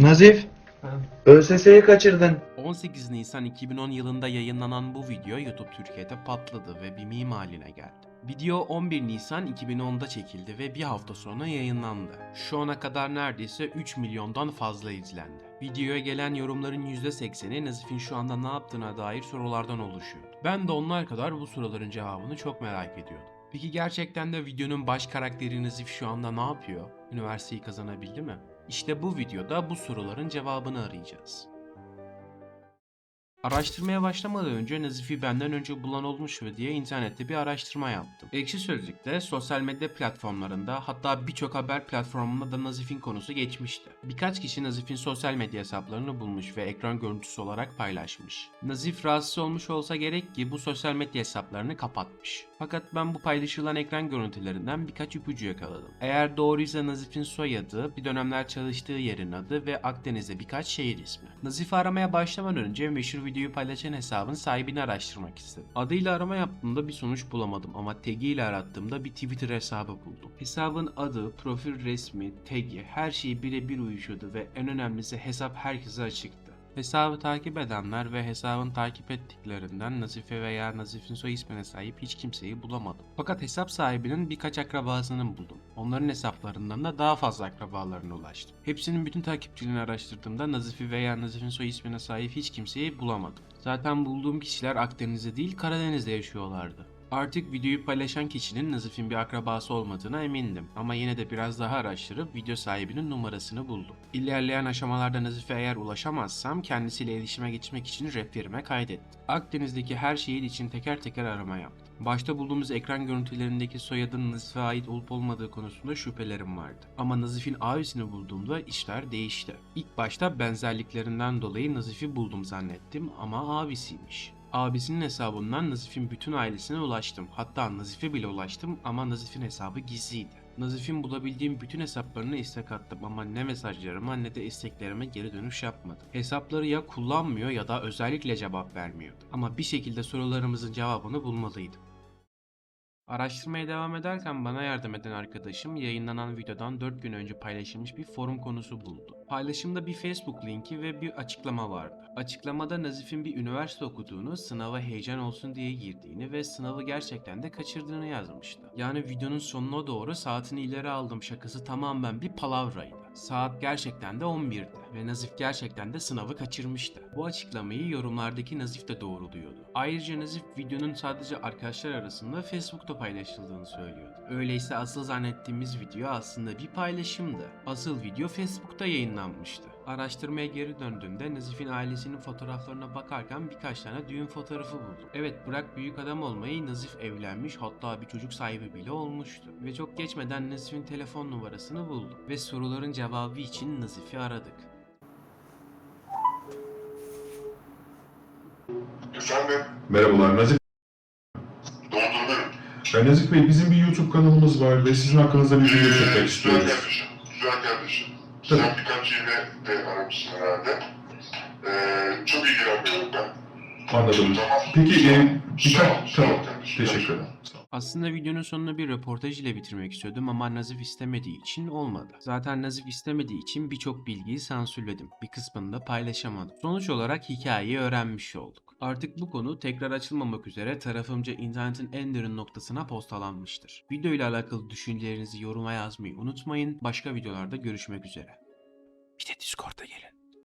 Nazif, ÖSS'yi kaçırdın. 18 Nisan 2010 yılında yayınlanan bu video YouTube Türkiye'de patladı ve bir meme haline geldi. Video 11 Nisan 2010'da çekildi ve bir hafta sonra yayınlandı. Şu ana kadar neredeyse 3 milyondan fazla izlendi. Videoya gelen yorumların %80'i Nazif'in şu anda ne yaptığına dair sorulardan oluşuyordu. Ben de onlar kadar bu soruların cevabını çok merak ediyordum. Peki gerçekten de videonun baş karakteri Nazif şu anda ne yapıyor? Üniversiteyi kazanabildi mi? İşte bu videoda bu soruların cevabını arayacağız. Araştırmaya başlamadan önce Nazif'i benden önce bulan olmuş mu diye internette bir araştırma yaptım. Ekşi Sözlük'te, sosyal medya platformlarında hatta birçok haber platformunda da Nazif'in konusu geçmişti. Birkaç kişi Nazif'in sosyal medya hesaplarını bulmuş ve ekran görüntüsü olarak paylaşmış. Nazif rahatsız olmuş olsa gerek ki bu sosyal medya hesaplarını kapatmış. Fakat ben bu paylaşılan ekran görüntülerinden birkaç ipucu yakaladım. Eğer doğruysa Nazif'in soyadı, bir dönemler çalıştığı yerin adı ve Akdeniz'de birkaç şehir ismi. Nazif'i aramaya başlamadan önce meşhur videoyu paylaşan hesabın sahibini araştırmak istedim. Adıyla arama yaptığımda bir sonuç bulamadım ama tagiyle arattığımda bir Twitter hesabı buldum. Hesabın adı, profil resmi, tagi her şeyi birebir uyuşuyordu ve en önemlisi hesap herkese açıktı. Hesabı takip edenler ve hesabın takip ettiklerinden Nazife veya Nazif'in soy ismine sahip hiç kimseyi bulamadım. Fakat hesap sahibinin birkaç akrabasını buldum. Onların hesaplarından da daha fazla akrabalarına ulaştım. Hepsinin bütün takipçilerini araştırdığımda Nazifi veya Nazif'in soy ismine sahip hiç kimseyi bulamadım. Zaten bulduğum kişiler Akdeniz'de değil Karadeniz'de yaşıyorlardı. Artık videoyu paylaşan kişinin Nazif'in bir akrabası olmadığına emindim ama yine de biraz daha araştırıp video sahibinin numarasını buldum. İlerleyen aşamalarda Nazif'e eğer ulaşamazsam kendisiyle iletişime geçmek için rehberime kaydettim. Akdeniz'deki her şehir için teker teker arama yaptım. Başta bulduğumuz ekran görüntülerindeki soyadın Nazif'e ait olup olmadığı konusunda şüphelerim vardı. Ama Nazif'in abisini bulduğumda işler değişti. İlk başta benzerliklerinden dolayı Nazif'i buldum zannettim ama abisiymiş. Abisinin hesabından Nazif'in bütün ailesine ulaştım. Hatta Nazif'e bile ulaştım ama Nazif'in hesabı gizliydi. Nazif'in bulabildiğim bütün hesaplarına istek attım ama ne mesajlarıma ne de isteklerime geri dönüş yapmadı. Hesapları ya kullanmıyor ya da özellikle cevap vermiyordu. Ama bir şekilde sorularımızın cevabını bulmalıydım. Araştırmaya devam ederken bana yardım eden arkadaşım yayınlanan videodan 4 gün önce paylaşılmış bir forum konusu buldu. Paylaşımda bir Facebook linki ve bir açıklama vardı. Açıklamada Nazif'in bir üniversite okuduğunu, sınava heyecan olsun diye girdiğini ve sınavı gerçekten de kaçırdığını yazmıştı. Yani videonun sonuna doğru saatini ileri aldım şakası tamamen bir palavraydı. Saat gerçekten de 11'di ve Nazif gerçekten de sınavı kaçırmıştı. Bu açıklamayı yorumlardaki Nazif de doğruluyordu. Ayrıca Nazif videonun sadece arkadaşlar arasında Facebook'ta paylaşıldığını söylüyordu. Öyleyse asıl zannettiğimiz video aslında bir paylaşımdı. Asıl video Facebook'ta yayınlanmıştı. Araştırmaya geri döndüğümde Nazif'in ailesinin fotoğraflarına bakarken birkaç tane düğün fotoğrafı buldum. Evet bırak büyük adam olmayı Nazif evlenmiş hatta bir çocuk sahibi bile olmuştu. Ve çok geçmeden Nazif'in telefon numarasını buldum. Ve soruların cevabı için Nazif'i aradık. Efendim, Merhabalar Nazif. dondurmayın. Ben Nazif Bey bizim bir YouTube kanalımız var ve sizin hakkınızda bir video çekmek Güzel istiyoruz. kardeşim, güzel kardeşim. Tabii. Sen birkaç yine de aramışsın herhalde. Ee, çok ilgilenmiyorum ben. Anladım. Peki e, birkaç... Tamam. Teşekkür ederim. Aslında videonun sonunu bir röportaj ile bitirmek istiyordum ama Nazif istemediği için olmadı. Zaten Nazif istemediği için birçok bilgiyi sansürledim. Bir kısmını da paylaşamadım. Sonuç olarak hikayeyi öğrenmiş olduk. Artık bu konu tekrar açılmamak üzere tarafımca internetin en derin noktasına postalanmıştır. Video ile alakalı düşüncelerinizi yoruma yazmayı unutmayın. Başka videolarda görüşmek üzere. Bir de Discord'a gelin.